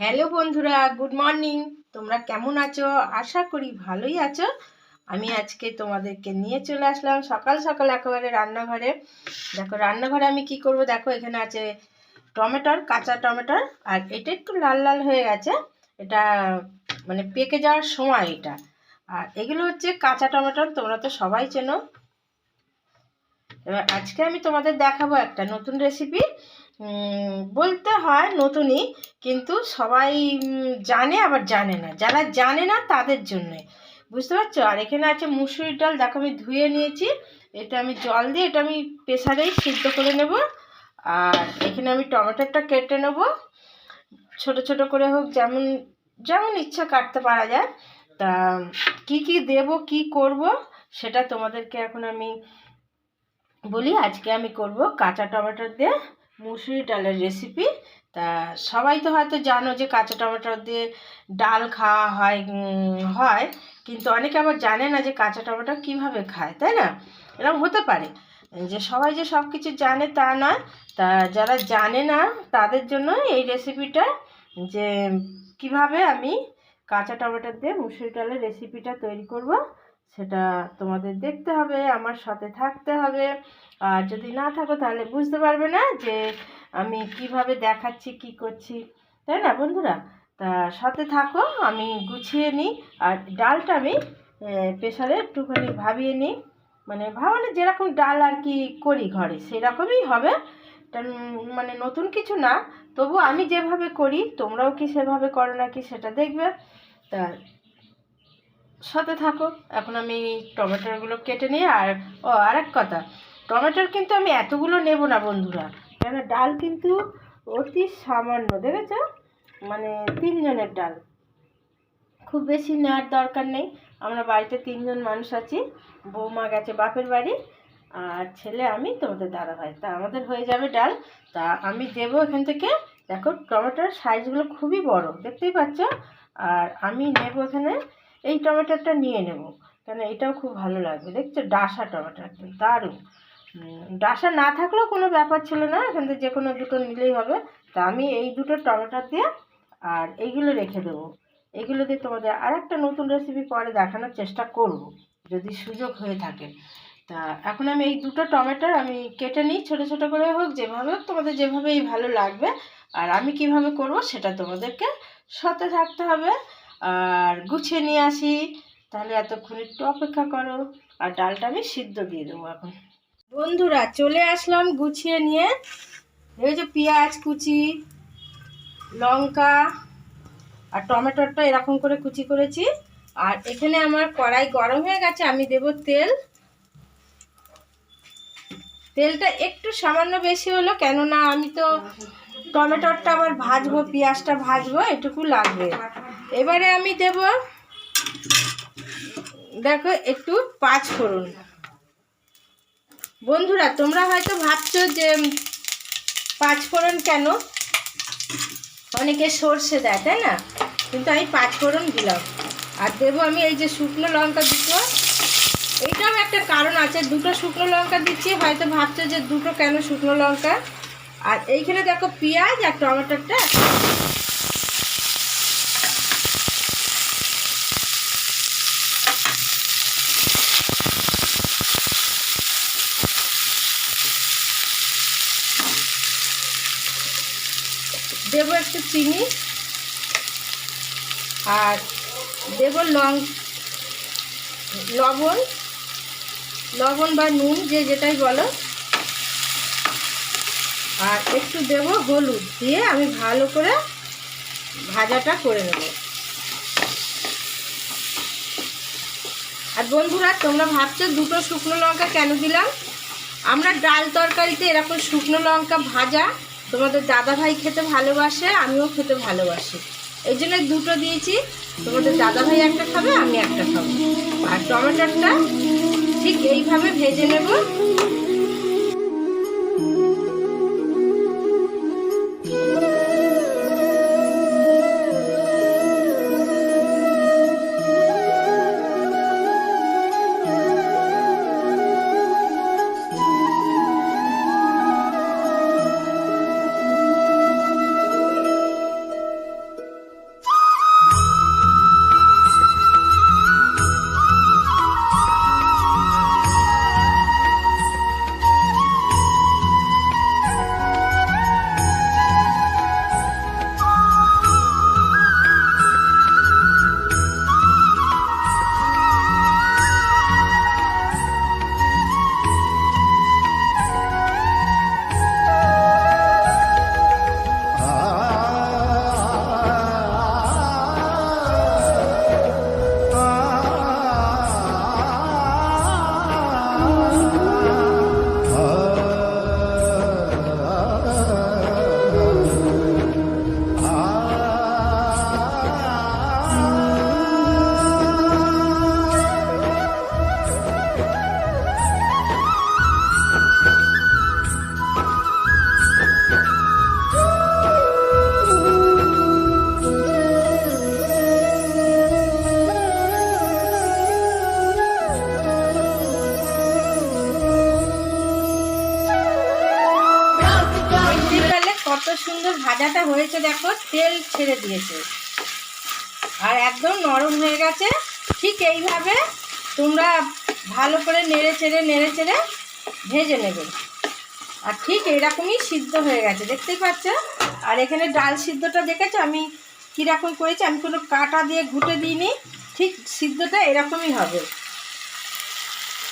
Hello বন্ধুরা, good morning. তোমরা কেমন আছো? আশা করি ভালোই আছো। আমি আজকে তোমাদেরকে নিয়ে চলে আসলাম সকাল সকাল একেবারে রান্নাঘরে। দেখো, রান্নাঘরে আমি কি করব? দেখো, এখানে আছে টমেটোর, কাঁচা টমেটোর, আর এটা একটু লাল লাল হয়ে গেছে। এটা মানে পেকে যাওয়ার সময় এটা। আর এগুলো হচ্ছে কাঁচা টমেটোর, তোমরা তো সবাই চেনো। এবার আজকে আমি তোমাদের দেখাবো একটা নতুন রেসিপি বলতে হয় নতুনই, কিন্তু সবাই জানে আবার জানে না। যারা জানে না, তাদের জন্যে। বুঝতে পারছ? আর এখানে আছে মুসুরির ডাল। দেখো, আমি ধুয়ে নিয়েছি। এটা আমি জল দিয়ে, এটা আমি প্রেসারেই সিদ্ধ করে নেব। আর এখানে আমি টমেটোটা কেটে নেব। ছোট ছোট করে হোক, যেমন যেমন ইচ্ছা কাটতে পারা যায়। তা, কি কি দেব, কি করব, সেটা তোমাদেরকে এখন আমি বলি। আজকে আমি করব কাঁচা টমেটো দিয়ে মুসুরি ডালের রেসিপি তা সবাই তো হয়তো জানো যে কাঁচা টমেটো দিয়ে ডাল খাওয়া হয় হয়। কিন্তু অনেকে আবার জানে না যে কাঁচা টমেটো কীভাবে খায়, তাই না? এরকম হতে পারে। যে সবাই যে সব কিছু জানে তা নয়। তা যারা জানে না, তাদের জন্য এই রেসিপিটা যে কীভাবে আমি কাঁচা টমেটো দিয়ে মুসুরি ডালের রেসিপিটা তৈরি করব। সেটা তোমাদের দেখতে হবে, আমার সাথে থাকতে হবে। আর যদি না থাকো তাহলে বুঝতে পারবে না যে আমি কীভাবে দেখাচ্ছি, কি করছি। তাই না বন্ধুরা? তা সাথে থাকো, আমি গুছিয়ে নিই। আর ডালটা আমি প্রেশারে একটুখানি ভাবিয়ে নিই। মানে ভাবানো যেরকম ডাল আর কি করি ঘরে, সেরকমই হবে। মানে নতুন কিছু না। তবু আমি যেভাবে করি, তোমরাও কি সেভাবে করো নাকি সেটা দেখবে। তা সাথে থাকো এখন আমি টমেটোগুলো কেটে নিয়ে আর, ও, আরেক কথা। টমেটোর কিন্তু আমি এতগুলো নেব না বন্ধুরা। কেন? ডাল কিন্তু অতি সামান্য, দেখেছ? মানে তিনজনের ডাল। খুব বেশি নেওয়ার দরকার নেই। আমরা বাড়িতে তিনজন মানুষ আছি। বৌমা গেছে বাপের বাড়ি, আর ছেলে আমি, তোমাদের দাদা ভাই তা আমাদের হয়ে যাবে ডাল। তা আমি দেবো এখান থেকে। দেখো, টমেটোর সাইজগুলো খুবই বড়, দেখতেই পাচ্ছ? আর আমি নেব এখানে এই টমেটোটা নিয়ে নেব। কেন এটাও খুব ভালো লাগবে। দেখছ, ডাসা টমেটো, একদম দারুণ। ডাসা না থাকলেও কোনো ব্যাপার ছিল না, এখান থেকে যে কোনো দুটো নিলেই হবে। তা আমি এই দুটো টমেটো দিয়ে আর এইগুলো রেখে দেবো। এগুলো দিয়ে তোমাদের আর একটা নতুন রেসিপি পরে দেখানোর চেষ্টা করব, যদি সুযোগ হয়ে থাকে। তা এখন আমি এই দুটো টমেটোর আমি কেটে নিই, ছোটো ছোটো করে হোক, যেভাবে হোক, তোমাদের যেভাবেই ভালো লাগবে। আর আমি কীভাবে করব, সেটা তোমাদেরকে সাথে থাকতে হবে। আর গুছিয়ে নিয়ে আসি। তাহলে এতক্ষণ একটু অপেক্ষা করো। আর ডালটা আমি সিদ্ধ দিয়ে দেবো এখন। বন্ধুরা, চলে আসলাম গুছিয়ে নিয়ে। এই যে পেঁয়াজ কুচি, লঙ্কা আর টমেটোটা এরকম করে কুচি করেছি। আর এখানে আমার কড়াই গরম হয়ে গেছে, আমি দেব তেল। তেলটা একটু সামান্য বেশি হলো, কেননা আমি তো টমেটোটা আবার ভাজবো, পেঁয়াজটা ভাজবো, এটুকু লাগবে। এবারে আমি দেব, দেখো একটু পাঁচ ফোড়ন। বন্ধুরা, তোমরা হয়তো ভাবছ যে পাঁচ ফোড়ন কেন? অনেকে সর্ষে দেয়, তাই না? কিন্তু আমি পাঁচ ফোড়ন দিলাম। আর দেবো আমি এই যে শুকনো লঙ্কা দুটো। এইটাও একটা কারণ আছে, দুটো শুকনো লঙ্কা দিচ্ছি, হয়তো ভাবছ যে দুটো কেন শুকনো লঙ্কা? আর এইখানে দেখো পেঁয়াজ আর টমেটোটা। দেবো একটু চিনি আর দেব লং লবণ লবণ বা নুন, যে যেটাই বলো। আর একটু দেব হলুদ দিয়ে আমি ভালো করে ভাজাটা করে নেব। আর বন্ধুরা, তোমরা ভাবছ দুটো শুকনো লঙ্কা কেন দিলাম? আমরা ডাল তরকারিতে এরকম শুকনো লঙ্কা ভাজা তোমাদের দাদা ভাই খেতে ভালোবাসে, আমিও খেতে ভালোবাসি। এই জন্য দুটো দিয়েছি। তোমাদের দাদা ভাই একটা খাবে, আমি একটা খাব। আর টমেটোটা ঠিক এইভাবে ভেজে নেব। ভাজাটা হয়েছে দেখো, তেল ছেড়ে দিয়েছে। আর একদম নরম হয়ে গেছে। ঠিক এইভাবে তোমরা ভালো করে নেড়ে চেড়ে নেড়ে চেড়ে ভেজে নেবে। আর ঠিক এরকমই সিদ্ধ হয়ে গেছে, দেখতেই পাচ্ছ? আর এখানে ডাল সিদ্ধটা দেখেছ? আমি কীরকম করেছি? আমি কোনো কাটা দিয়ে ঘুটে দিইনি। ঠিক সিদ্ধটা এরকমই হবে।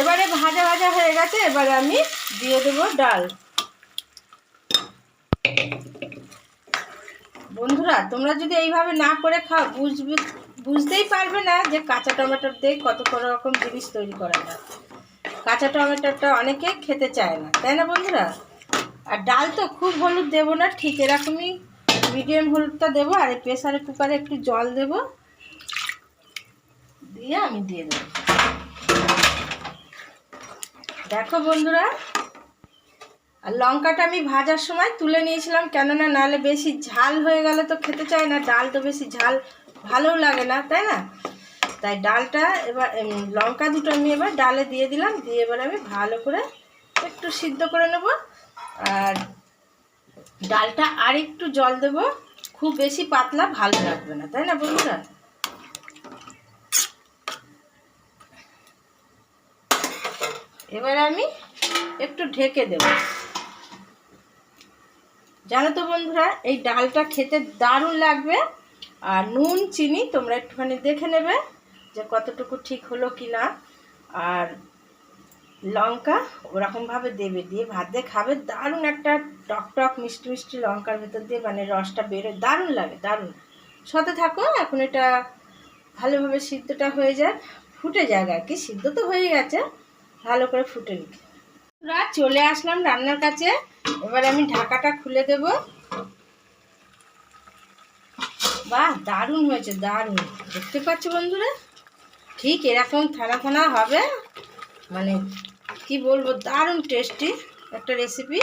এবারে ভাজা ভাজা হয়ে গেছে, এবারে আমি দিয়ে দেবো ডাল। বন্ধুরা, তোমরা যদি এইভাবে না করে খাও বুঝবে বুঝতেই পারবে না যে কাঁচা টমেটোর দিয়ে কত কোনো রকম জিনিস তৈরি করা যায়। কাঁচা টমেটোটা অনেকে খেতে চায় না, তাই না বন্ধুরা? আর ডাল তো খুব হলুদ দেবো না, ঠিক এরকমই মিডিয়াম হলুদটা দেবো, আর এই কুকারে একটু জল দেবো। দিয়ে আমি দিয়ে দেবো। দেখো বন্ধুরা আর লঙ্কাটা আমি ভাজার সময় তুলে নিয়েছিলাম, কেননা নাহলে বেশি ঝাল হয়ে গেলে তো খেতে চায় না, ডাল তো বেশি ঝাল ভালোও লাগে না, তাই না? তাই ডালটা এবার লঙ্কা দুটো আমি এবার ডালে দিয়ে দিলাম, দিয়ে এবার আমি ভালো করে একটু সিদ্ধ করে নেব। আর ডালটা আর একটু জল দেব, খুব বেশি পাতলা ভালো লাগবে না, তাই না বন্ধুরা? এবার আমি একটু ঢেকে দেব। জানো তো বন্ধুরা, এই ডালটা খেতে দারুণ লাগবে। আর নুন, চিনি তোমরা একটুখানি দেখে নেবে যে কতটুকু ঠিক হলো কি না আর লঙ্কা ওরকমভাবে দেবে, দিয়ে ভাত দিয়ে খাবে। দারুণ একটা টক টক, মিষ্টি মিষ্টি লঙ্কার ভেতর দিয়ে মানে রসটা বেরোয়। দারুণ লাগে, দারুণ। সাথে থাকো, এখন এটা ভালোভাবে সিদ্ধটা হয়ে যায় ফুটে যাক আর কি, সিদ্ধ তো হয়ে গেছে। ভালো করে ফুটে নিক। চলে আসলাম রান্নার কাছে। এবার আমি ঢাকাটা খুলে দেব। বাহ, দারুণ হয়েছে, দারুণ। দেখতে পাচ্ছ বন্ধুরা? ঠিক এরকম থানা থানা হবে। মানে কি বলব, দারুণ টেস্টি একটা রেসিপি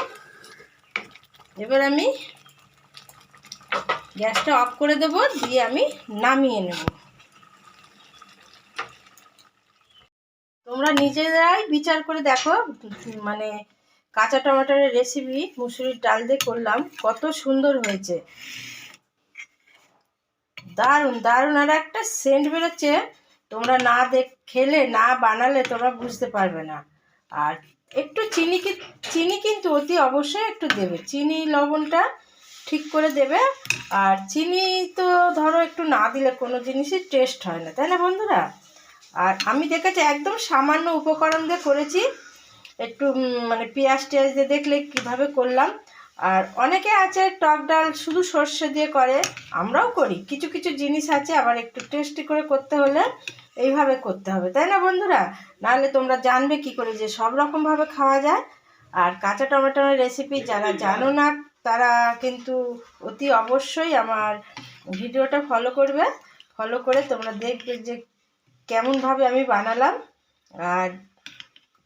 এবার আমি গ্যাসটা অফ করে দেব, দিয়ে আমি নামিয়ে নেব। তোমরা নিজেরাই বিচার করে দেখো মানে কাঁচা টমেটোর রেসিপি মুসুরির ডাল দিয়ে করলাম। কত সুন্দর হয়েছে। দারুণ দারুণ। আর একটা সেন্ট বেরোচ্ছে। তোমরা না দেখ, খেলে, না বানালে তোমরা বুঝতে পারবে না। আর একটু চিনি চিনি কিন্তু অতি অবশ্যই একটু দেবে। চিনি, লবণটা ঠিক করে দেবে। আর চিনি তো ধরো একটু না দিলে কোনো জিনিসই টেস্ট হয় না। তাই না বন্ধুরা? আর আমি দেখেছি একদম সামান্য উপকরণ দিয়ে করেছি। একটু মানে পেঁয়াজ টেয়াজ দিয়ে দেখলে কীভাবে করলাম। আর অনেকে আছে টক ডাল শুধু সর্ষে দিয়ে করে আমরাও করি। কিছু কিছু জিনিস আছে আবার একটু টেস্টি করে করতে হলে এইভাবে করতে হবে তাই না বন্ধুরা? নাহলে তোমরা জানবে কি করে যে সব রকমভাবে খাওয়া যায়। আর কাঁচা টমেটোর রেসিপি যারা জানো না তারা কিন্তু অতি অবশ্যই আমার ভিডিওটা ফলো করবে। ফলো করে তোমরা দেখবে যে কেমনভাবে আমি বানালাম। আর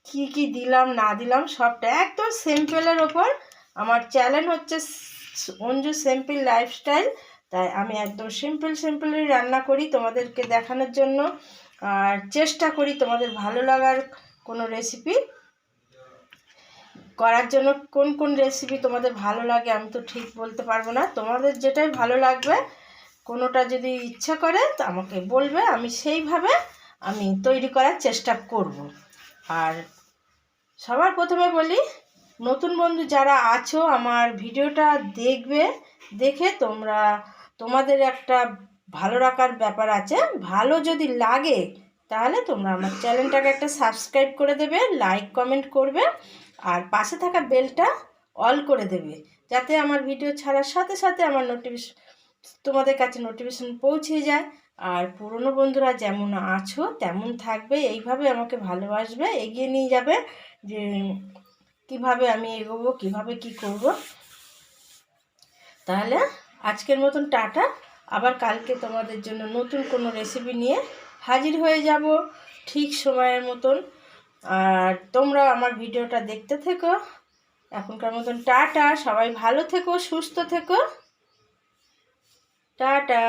কি কি দিলাম, না দিলাম, সবটা একদম সিম্পলের ওপর। আমার চ্যানেল হচ্ছে অঞ্জু সিম্পল লাইফস্টাইল তাই আমি একদম সিম্পল সিম্পলই রান্না করি তোমাদেরকে দেখানোর জন্য। আর চেষ্টা করি তোমাদের ভালো লাগার কোনো রেসিপি করার জন্য। কোন কোন রেসিপি তোমাদের ভালো লাগে আমি তো ঠিক বলতে পারব না। তোমাদের যেটাই ভালো লাগবে, কোনোটা যদি ইচ্ছা করে তো আমাকে বলবে, আমি সেইভাবে আমি তৈরি করার চেষ্টা করব। আর সবার প্রথমে বলি, নতুন বন্ধু যারা আছো, আমার ভিডিওটা দেখবে, দেখে তোমরা, তোমাদের একটা ভালো রাখার ব্যাপার আছে। ভালো যদি লাগে, তাহলে তোমরা আমার চ্যানেলটাকে একটা সাবস্ক্রাইব করে দেবে, লাইক, কমেন্ট করবে, আর পাশে থাকা বেলটা অল করে দেবে, যাতে আমার ভিডিও ছাড়ার সাথে সাথে আমার নোটিফিকেশন তোমাদের কাছে নোটিফিকেশন পৌঁছে যায়। আর পুরনো বন্ধুরা যেমন আছো, তেমন থাকবে। এইভাবে আমাকে ভালোবাসবে, এগিয়ে নিয়ে যাবে যে কীভাবে আমি এগোবো, কীভাবে কি করব। তাহলে আজকের মতন টাটা। আবার কালকে তোমাদের জন্য নতুন কোনো রেসিপি নিয়ে হাজির হয়ে যাব ঠিক সময়ের মতন। আর তোমরা আমার ভিডিওটা দেখতে থেকো। এখনকার মতন টাটা। সবাই ভালো থেকো, সুস্থ থেকো। টাটা।